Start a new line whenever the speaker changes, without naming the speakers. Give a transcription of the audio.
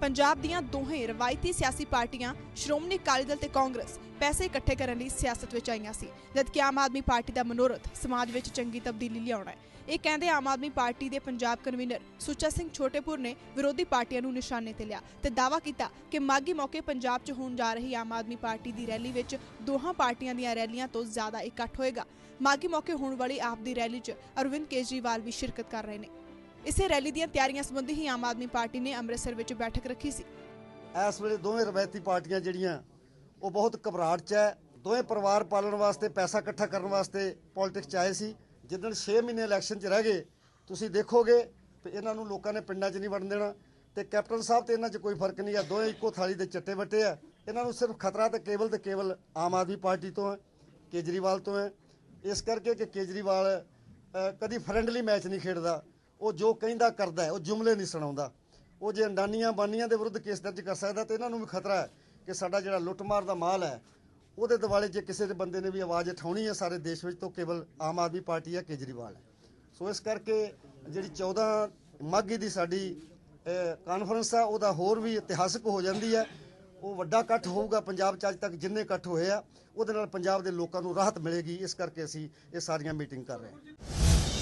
ਪੰਜਾਬ ਦੀਆਂ ਦੋਹੇ ਰਵਾਇਤੀ ਸਿਆਸੀ ਪਾਰਟੀਆਂ, ਸ਼੍ਰੋਮਣੀ ਅਕਾਲੀ ਦਲ ਤੇ ਕਾਂਗਰਸ, ਪੈਸੇ ਇਕੱਠੇ ਕਰਨ ਲਈ ਸਿਆਸਤ ਵਿੱਚ ਆਈਆਂ ਸੀ, ਜਦਕਿ ਆਮ ਆਦਮੀ ਪਾਰਟੀ ਦਾ ਮਨੋਰਥ ਸਮਾਜ ਵਿੱਚ ਚੰਗੀ ਤਬਦੀਲੀ ਲਿਆਉਣਾ ਹੈ। ਇਹ ਕਹਿੰਦੇ ਆਮ ਆਦਮੀ ਪਾਰਟੀ ਦੇ ਪੰਜਾਬ ਕਨਵੀਨਰ ਸੁੱਚਾ ਸਿੰਘ ਛੋਟੇਪੁਰ ਨੇ ਵਿਰੋਧੀ ਪਾਰਟੀਆਂ ਨੂੰ ਨਿਸ਼ਾਨੇ ਤੇ ਲਿਆ ਤੇ ਦਾਅਵਾ ਕੀਤਾ ਕਿ ਮਾਗੀ ਮੌਕੇ ਪੰਜਾਬ 'ਚ ਹੋਣ ਜਾ ਰਹੀ ਆਮ ਆਦਮੀ ਪਾਰਟੀ ਦੀ ਰੈਲੀ ਵਿੱਚ ਦੋਹਾਂ ਪਾਰਟੀਆਂ ਦੀਆਂ ਰੈਲੀਆਂ ਤੋਂ ਜ਼ਿਆਦਾ ਇਕੱਠ ਹੋਏਗਾ। ਮਾਗੀ ਮੌਕੇ ਹੋਣ ਵਾਲੀ ਆਪ ਦੀ ਰੈਲੀ 'ਚ ਅਰਵਿੰਦ ਕੇਜਰੀਵਾਲ ਵੀ ਸ਼ਿਰਕਤ ਕਰ ਰਹੇ ਨੇ। ਇਸੇ ਰੈਲੀ ਦੀਆਂ ਤਿਆਰੀਆਂ ਸੰਬੰਧੀ ਹੀ ਆਮ ਆਦਮੀ ਪਾਰਟੀ ਨੇ ਅੰਮ੍ਰਿਤਸਰ ਵਿੱਚ ਬੈਠਕ ਰੱਖੀ ਸੀ।
ਇਸ ਵੇਲੇ ਦੋਵੇਂ ਰਵਾਇਤੀ ਪਾਰਟੀਆਂ ਜਿਹੜੀਆਂ, ਉਹ ਬਹੁਤ ਘਬਰਾਹਟ 'ਚ ਹੈ। ਦੋਵੇਂ ਪਰਿਵਾਰ ਪਾਲਣ ਵਾਸਤੇ, ਪੈਸਾ ਇਕੱਠਾ ਕਰਨ ਵਾਸਤੇ ਪੋਲਿਟਿਕਸ 'ਚ ਆਏ ਸੀ। ਜਿੱਦਣ 6 ਮਹੀਨੇ ਇਲੈਕਸ਼ਨ 'ਚ ਰਹਿ ਗਏ, ਤੁਸੀਂ ਦੇਖੋਗੇ ਕਿ ਇਹਨਾਂ ਨੂੰ ਲੋਕਾਂ ਨੇ ਪਿੰਡਾਂ 'ਚ ਨਹੀਂ ਵੜਨ ਦੇਣਾ। ਤੇ ਕੈਪਟਨ ਸਾਹਿਬ ਤੇ ਇਹਨਾਂ 'ਚ ਕੋਈ ਫ਼ਰਕ ਨਹੀਂ ਆ। ਦੋਵੇਂ ਇੱਕੋ ਥਾਲੀ ਦੇ ਚੱਟੇ ਵੱਟੇ ਆ। ਇਹਨਾਂ ਨੂੰ ਸਿਰਫ ਖਤਰਾ ਤੇ ਕੇਵਲ ਤੇ ਕੇਵਲ ਆਮ ਆਦਮੀ ਪਾਰਟੀ ਤੋਂ ਹੈ, ਕੇਜਰੀਵਾਲ ਤੋਂ ਹੈ। ਇਸ ਕਰਕੇ ਕਿ ਕੇਜਰੀਵਾਲ ਕਦੀ ਫਰੈਂਡਲੀ ਮੈਚ ਨਹੀਂ ਖੇਡਦਾ। ਉਹ ਜੋ ਕਹਿੰਦਾ ਕਰਦਾ ਹੈ, ਉਹ ਜੁਮਲੇ ਨਹੀਂ ਸੁਣਾਉਂਦਾ। ਉਹ ਜੇ ਅੰਡਾਨੀਆਂ ਬਾਨੀਆਂ ਦੇ ਵਿਰੁੱਧ ਕੇਸ ਦਰਜ ਕਰ ਸਕਦਾ ਤੇ ਇਹਨਾਂ ਨੂੰ ਵੀ ਖਤਰਾ ਹੈ ਕਿ ਸਾਡਾ ਜਿਹੜਾ ਲੁੱਟਮਾਰ ਦਾ ਮਾਲ ਹੈ, ਉਹਦੇ ਦਿਵਾਲੇ ਜੇ ਕਿਸੇ ਦੇ ਬੰਦੇ ਨੇ ਵੀ ਆਵਾਜ਼ ਉਠਾਉਣੀ ਹੈ, ਸਾਰੇ ਦੇਸ਼ ਵਿੱਚ ਤਾਂ ਕੇਵਲ ਆਮ ਆਦਮੀ ਪਾਰਟੀ ਹੈ, ਕੇਜਰੀਵਾਲ ਹੈ। ਸੋ ਇਸ ਕਰਕੇ ਜਿਹੜੀ 14 ਮਾਘੀ ਦੀ ਸਾਡੀ ਕਾਨਫਰੰਸ ਆ, ਉਹਦਾ ਹੋਰ ਵੀ ਇਤਿਹਾਸਕ ਹੋ ਜਾਂਦੀ ਹੈ। ਉਹ ਵੱਡਾ ਇਕੱਠ ਹੋਊਗਾ, ਪੰਜਾਬ 'ਚ ਅੱਜ ਤੱਕ ਜਿੰਨੇ ਇਕੱਠ ਹੋਏ ਆ, ਉਹਦੇ ਨਾਲ ਪੰਜਾਬ ਦੇ ਲੋਕਾਂ ਨੂੰ ਰਾਹਤ ਮਿਲੇਗੀ। ਇਸ ਕਰਕੇ ਅਸੀਂ ਇਹ ਸਾਰੀਆਂ ਮੀਟਿੰਗ ਕਰ ਰਹੇ ਹਾਂ।